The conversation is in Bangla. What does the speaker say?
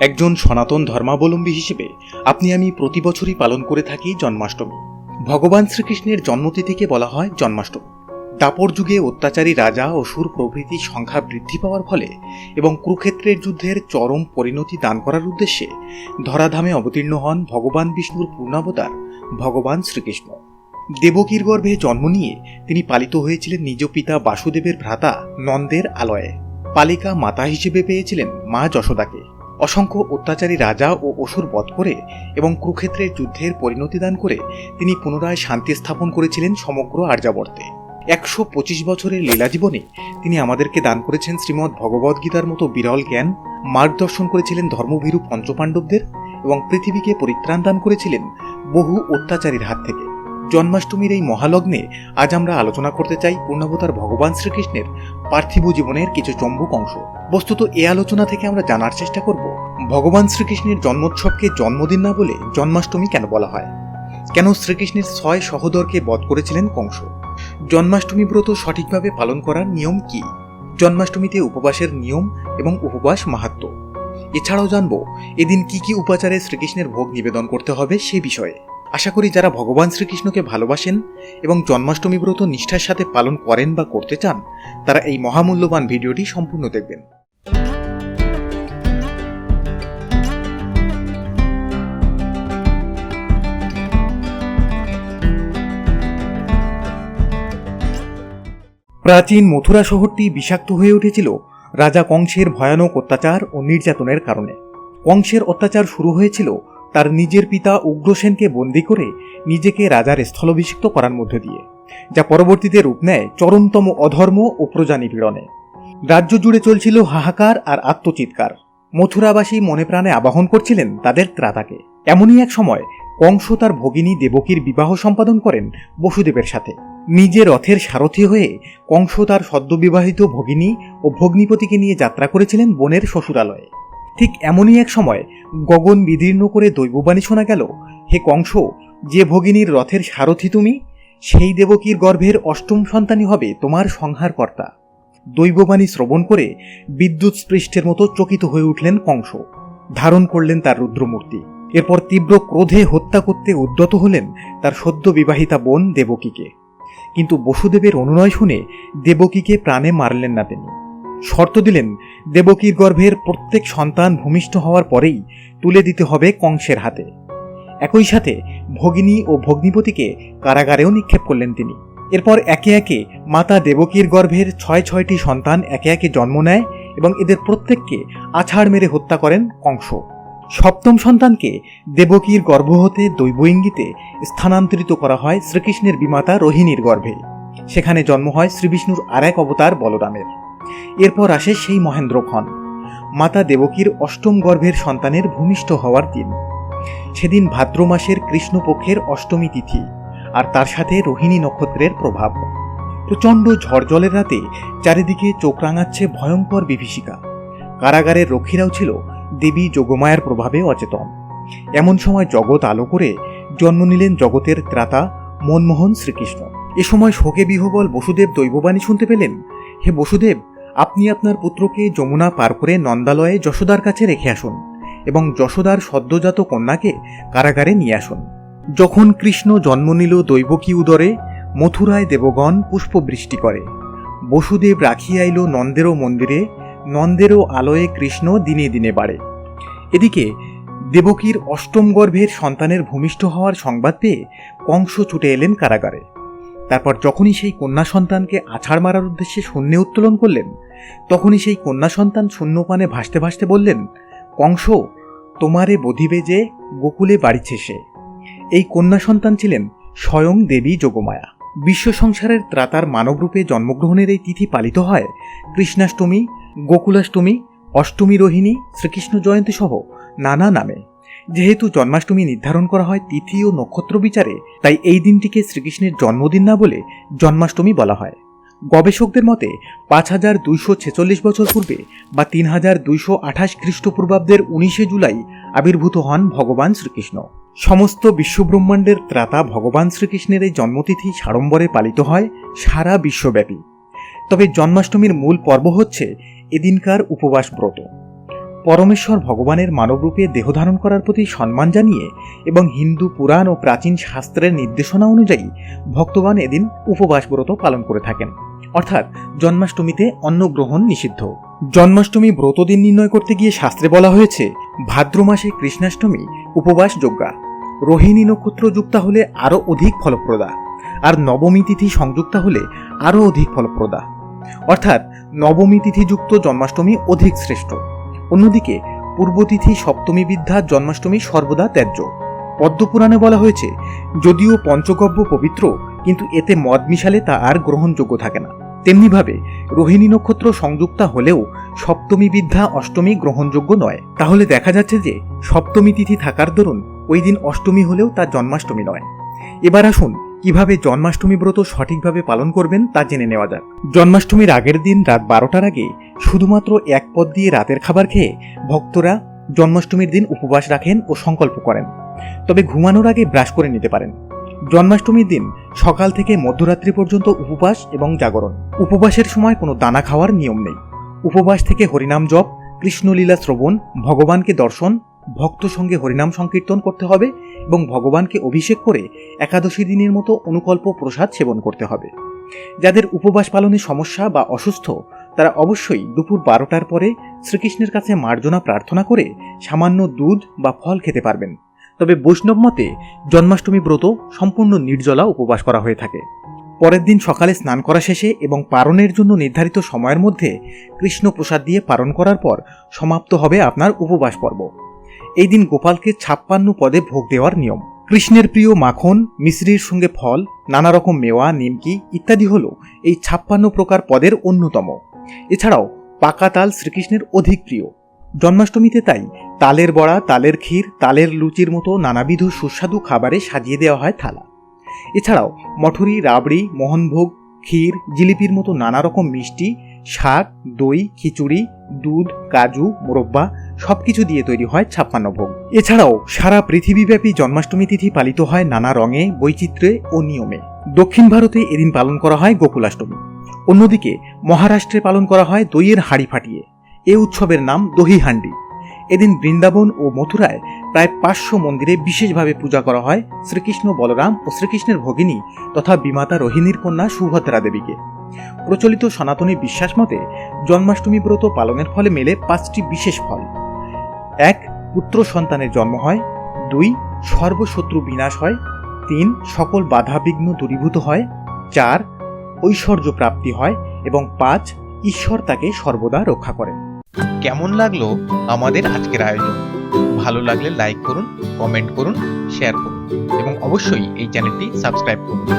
একজন সনাতন ধর্মাবলম্বী হিসেবে আপনি আমি প্রতি বছরই পালন করে থাকি জন্মাষ্টমী। ভগবান শ্রীকৃষ্ণের জন্মতিথিকে বলা হয় জন্মাষ্টমী। দাপর যুগে অত্যাচারী রাজা অসুর প্রভৃতির সংখ্যা বৃদ্ধি পাওয়ার ফলে এবং কুরুক্ষেত্রের যুদ্ধের চরম পরিণতি দান করার উদ্দেশ্যে ধরাধামে অবতীর্ণ হন ভগবান বিষ্ণুর পূর্ণাবতার ভগবান শ্রীকৃষ্ণ। দেবকীর গর্ভে জন্ম নিয়ে তিনি পালিত হয়েছিলেন নিজ পিতা বাসুদেবের ভ্রাতা নন্দের আলয়ে। পালিকা মাতা হিসেবে পেয়েছিলেন মা যশোদাকে। অসংখ্য অত্যাচারী রাজা ও অসুর বধ করে এবং কুরুক্ষেত্রের যুদ্ধের পরিণতি দান করে তিনি পুনরায় শান্তি স্থাপন করেছিলেন সমগ্র আর্যাবর্তে। একশো পঁচিশ বছরের লীলা জীবনে তিনি আমাদেরকে দান করেছেন শ্রীমদ্ ভগবদ্গীতার মতো বিরল জ্ঞান, মার্গদর্শন করেছিলেন ধর্মভীরু পঞ্চপাণ্ডবদের এবং পৃথিবীকে পরিত্রাণ দান করেছিলেন বহু অত্যাচারীর হাত থেকে। জন্মাষ্টমীর এই মহালগ্নে আজ আমরা আলোচনা করতে চাই পূর্ণাবতার ভগবান শ্রীকৃষ্ণের পার্থিব জীবনের কিছু চম্বুক অংশ। বস্তুত এ আলোচনা থেকে আমরা জানার চেষ্টা করব, ভগবান শ্রীকৃষ্ণের জন্মোৎসবকে জন্মদিন না বলে জন্মাষ্টমী কেন বলা হয়? কেন শ্রীকৃষ্ণের ছয় সহোদরকে বধ করেছিলেন কংস? জন্মাষ্টমী ব্রত সঠিকভাবে পালন করার নিয়ম কি? জন্মাষ্টমীতে উপবাসের নিয়ম এবং উপবাস মাহাত্ম। এছাড়াও জানব, এদিন কি কি উপাচারে শ্রীকৃষ্ণের ভোগ নিবেদন করতে হবে সে বিষয়ে। আশা করি যারা ভগবান শ্রীকৃষ্ণকে ভালোবাসেন এবং জন্মাষ্টমী ব্রত নিষ্ঠার সাথে পালন করেন বা করতে চান, তারা এই মহামূল্যবান ভিডিওটি সম্পূর্ণ দেখবেন। প্রাচীন মথুরা শহরটি বিষাক্ত হয়ে উঠেছিল রাজা কংসের ভয়ানক অত্যাচার ও নির্যাতনের কারণে। কংসের অত্যাচার শুরু হয়েছিল তার নিজের পিতা উগ্রসেনকে বন্দী করে নিজেকে রাজার স্থলাভিষিক্ত করার মধ্য দিয়ে, যা পরবর্তীতে রূপ নেয় চরমতম অধর্ম ও প্রজা নিপীড়নে রাজ্য জুড়ে চলছিল হাহাকার আর আত্মচিৎকার। মথুরাবাসী মনে প্রাণে আবাহন করছিলেন তাদের ত্রাতাকে এমনই এক সময় কংস তার ভগিনী দেবকীর বিবাহ সম্পাদন করেন বসুদেবের সাথে। নিজে রথের সারথি হয়ে কংস তার সদ্যবিবাহিত ভগিনী ও ভগ্নিপতিকে নিয়ে যাত্রা করেছিলেন বনের শ্বশুরালয়ে। ঠিক এমনই এক সময় গগন বিদীর্ণ করে দৈববাণী শোনা গেল, হে কংস, যে ভগিনীর রথের সারথি তুমি, সেই দেবকীর গর্ভের অষ্টম সন্তানই হবে তোমার সংহারকর্তা। দৈববাণী শ্রবণ করে বিদ্যুৎ স্পৃষ্টের মতো চকিত হয়ে উঠলেন কংস, ধারণ করলেন তার রুদ্রমূর্তি। এরপর তীব্র ক্রোধে হত্যা করতে উদ্যত হলেন তার সদ্য বিবাহিতা বোন দেবকীকে। কিন্তু বসুদেবের অনুনয় শুনে দেবকীকে প্রাণে মারলেন না তিনি। শর্ত দিলেন, দেবকীর গর্ভের প্রত্যেক সন্তান ভূমিষ্ঠ হওয়ার পরেই তুলে দিতে হবে কংসের হাতে। একই সাথে ভগিনী ও ভগ্নিপতিকে কারাগারেও নিক্ষেপ করলেন তিনি। এরপর একে একে মাতা দেবকীর গর্ভের ছয় ছয়টি সন্তান একে একে জন্ম নেয় এবং এদের প্রত্যেককে আছাড় মেরে হত্যা করেন কংস। সপ্তম সন্তানকে দেবকীর গর্ভ হতে দৈব ইঙ্গিতে স্থানান্তরিত করা হয় শ্রীকৃষ্ণের বিমাতা রোহিণীর গর্ভে। সেখানে জন্ম হয় শ্রীবিষ্ণুর আর এক অবতার বলরামের। এরপর আসে সেই মহেন্দ্রক্ষণ। মাতা দেবকীর অষ্টম গর্ভের সন্তানের ভূমিষ্ঠ হওয়ার দিন। সেদিন ভাদ্র মাসের কৃষ্ণপক্ষের অষ্টমী তিথি, আর তার সাথে রোহিণী নক্ষত্রের প্রভাব। প্রচণ্ড ঝড় জলের রাতে চারিদিকে চোখ রাঙাচ্ছে ভয়ঙ্কর বিভীষিকা। কারাগারের রক্ষীরাও ছিল দেবী যোগমায়ার প্রভাবে অচেতন। এমন সময় জগৎ আলো করে জন্ম নিলেন জগতের ত্রাতা মনমোহন শ্রীকৃষ্ণ। এ সময় শোকে বিহবল বসুদেব দৈববাণী শুনতে পেলেন? হে বসুদেব আপনি আপনার পুত্রকে যমুনা পার করে নন্দালয়ে যশোদার কাছে রেখে আসুন এবং যশোদার সদ্যজাত কন্যাকে কারাগারে নিয়ে আসুন। যখন কৃষ্ণ জন্ম নিল দৈবকী উদরে, মথুরায় দেবগণ পুষ্পবৃষ্টি করে। বসুদেব রাখিয়া আইল নন্দেরও মন্দিরে, নন্দেরও আলোয়ে কৃষ্ণ দিনে দিনে বাড়ে। এদিকে দেবকীর অষ্টম গর্ভের সন্তানের ভূমিষ্ঠ হওয়ার সংবাদ পেয়ে কংস ছুটে এলেন কারাগারে। তারপর যখনই সেই কন্যা সন্তানকে আছাড় মারার উদ্দেশ্যে শূন্যে উত্তোলন করলেন, তখনই সেই কন্যা সন্তান শূন্যপানে ভাসতে ভাসতে বললেন, কংস, তোমারে বধিবে যে গোকুলে বাড়িছে সে। এই কন্যা সন্তান ছিলেন স্বয়ং দেবী যোগমায়া। বিশ্ব সংসারের ত্রাতার মানবরূপে জন্মগ্রহণের এই তিথি পালিত হয় কৃষ্ণাষ্টমী, গোকুলাষ্টমী, অষ্টমী রোহিণী, শ্রীকৃষ্ণ জয়ন্তী সহ নানা নামে। যেহেতু জন্মাষ্টমী নির্ধারণ করা হয় তিথি ও নক্ষত্র বিচারে, তাই এই দিনটিকে শ্রীকৃষ্ণের জন্মদিন না বলে জন্মাষ্টমী বলা হয়। গবেষকদের মতে, পাঁচ হাজার দুইশো ছেচল্লিশ বছর পূর্বে বা তিন হাজার দুইশো আঠাশ খ্রিস্টপূর্বাব্দের উনিশে জুলাই আবির্ভূত হন ভগবান শ্রীকৃষ্ণ। সমস্ত বিশ্বব্রহ্মাণ্ডের ত্রাতা ভগবান শ্রীকৃষ্ণের এই জন্মতিথি সাড়ম্বরে পালিত হয় সারা বিশ্বব্যাপী। তবে জন্মাষ্টমীর মূল পর্ব হচ্ছে এদিনকার উপবাস ব্রত পরমেশ্বর ভগবানের মানবরূপে দেহধারণ করার প্রতি সম্মান জানিয়ে এবং হিন্দু পুরাণ ও প্রাচীন শাস্ত্রের নির্দেশনা অনুযায়ী ভক্তগণ এদিন উপবাস ব্রত পালন করে থাকেন। অর্থাৎ জন্মাষ্টমীতে অন্ন গ্রহণ নিষিদ্ধ। জন্মাষ্টমী ব্রতদিন নির্ণয় করতে গিয়ে শাস্ত্রে বলা হয়েছে, ভাদ্র মাসে কৃষ্ণাষ্টমী উপবাস যোগ্যা রোহিণী নক্ষত্র যুক্তা হলে আরও অধিক ফলপ্রদা। আর নবমী তিথি সংযুক্তা হলে আরও অধিক ফলপ্রদা। অর্থাৎ নবমী তিথিযুক্ত জন্মাষ্টমী অধিক শ্রেষ্ঠ। অন্যদিকে, পূর্বতিথি সপ্তমী বিদ্যা জন্মাষ্টমী সর্বদা ত্যায্য। পদ্মপুরাণে বলা হয়েছে, যদিও পঞ্চগব্য পবিত্র, কিন্তু এতে মদ মিশালে তা আর গ্রহণযোগ্য থাকে না। তেমনিভাবে, রোহিণী নক্ষত্র সংযুক্তা হলেও সপ্তমী বিদ্যা অষ্টমী গ্রহণযোগ্য নয়। তাহলে দেখা যাচ্ছে যে, সপ্তমী তিথি থাকার দরুন ওই দিন অষ্টমী হলেও তা জন্মাষ্টমী নয়। এবার আসুন কীভাবে জন্মাষ্টমী ব্রত সঠিকভাবে পালন করবেন তা জেনে নেওয়া যাক। জন্মাষ্টমীর আগের দিন রাত বারোটার আগে শুধুমাত্র এক পদ দিয়ে রাতের খাবার খেয়ে ভক্তরা জন্মাষ্টমীর দিন উপবাস রাখেন ও সংকল্প করেন। তবে ঘুমানোর আগে ব্রাশ করে নিতে পারেন। জন্মাষ্টমীর দিন সকাল থেকে মধ্যরাত্রি পর্যন্ত উপবাস এবং জাগরণ। উপবাসের সময় কোনো দানা খাওয়ার নিয়ম নেই। উপবাস থেকে হরিনাম জপ, কৃষ্ণলীলা শ্রবণ, ভগবানকে দর্শন ভক্ত সঙ্গে হরিনাম সংকীর্তন করতে হবে এবং ভগবানকে অভিষেক করে একাদশী দিনের মতো অনুকল্প প্রসাদ সেবন করতে হবে। যাদের উপবাস পালনে সমস্যা বা অসুস্থ, তারা অবশ্যই দুপুর বারোটার পরে শ্রীকৃষ্ণের কাছে মার্জনা প্রার্থনা করে সামান্য দুধ বা ফল খেতে পারবেন। তবে বৈষ্ণব মতে জন্মাষ্টমী ব্রত সম্পূর্ণ নির্জলা উপবাস করা হয়ে থাকে। পরের দিন সকালে স্নান করা শেষে এবং পারণের জন্য নির্ধারিত সময়ের মধ্যে কৃষ্ণ প্রসাদ দিয়ে পালন করার পর সমাপ্ত হবে আপনার উপবাস পর্ব। এই দিন গোপালকে ছাপ্পান্ন পদে ভোগ দেওয়ার নিয়ম। কৃষ্ণের প্রিয় মাখন, মিশ্রির সঙ্গে ফল নানা রকম মেওয়া, নিমকি ইত্যাদি হল এই ছাপ্পান্ন প্রকার পদের অন্যতম। এছাড়াও পাকা তাল শ্রীকৃষ্ণের অধিক প্রিয়। জন্মাষ্টমীতে তাই তালের বড়া, তালের ক্ষীর, তালের লুচির মতো নানাবিধ সুস্বাদু খাবারে সাজিয়ে দেওয়া হয় থালা। এছাড়াও মঠুরি, রাবড়ি, মোহনভোগ, ক্ষীর, জিলিপির মতো নানা রকম মিষ্টি, শাক, দই, খিচুড়ি, দুধ, কাজু, মোরব্বা সবকিছু দিয়ে তৈরি হয় ছাপ্পান্ন ভোগ। এছাড়াও সারা পৃথিবীব্যাপী জন্মাষ্টমী তিথি পালিত হয় নানা রঙে, বৈচিত্র্যে ও নিয়মে। দক্ষিণ ভারতে এদিন পালন করা হয় গোকুলাষ্টমী। অন্যদিকে মহারাষ্ট্রে পালন করা হয় দইয়ের হাড়ি ফাটিয়ে। এ উৎসবের নাম দহি হান্ডি এদিন বৃন্দাবন ও মথুরায় প্রায় পাঁচশো মন্দিরে বিশেষভাবে পূজা করা হয় শ্রীকৃষ্ণ বলরাম ও শ্রীকৃষ্ণের ভগিনী তথা বিমাতা রোহিণীর কন্যা সুভদ্রা দেবীকে। প্রচলিত সনাতনী বিশ্বাস মতে জন্মাষ্টমী ব্রত পালনের ফলে মেলে পাঁচটি বিশেষ ফল। এক, পুত্র সন্তানের জন্ম হয়। দুই, সর্বশত্রু বিনাশ হয়। তিন, সকল বাধা বিঘ্ন দূরীভূত হয়। চার, ঐশ্বর্য প্রাপ্তি হয় এবং পাঁচ, ঈশ্বর তাকে সর্বদা রক্ষা করেন। কেমন লাগল আমাদের আজকের আয়োজন? ভালো লাগলে লাইক করুন কমেন্ট করুন শেয়ার করুন এবং অবশ্যই এই চ্যানেলটি সাবস্ক্রাইব করুন।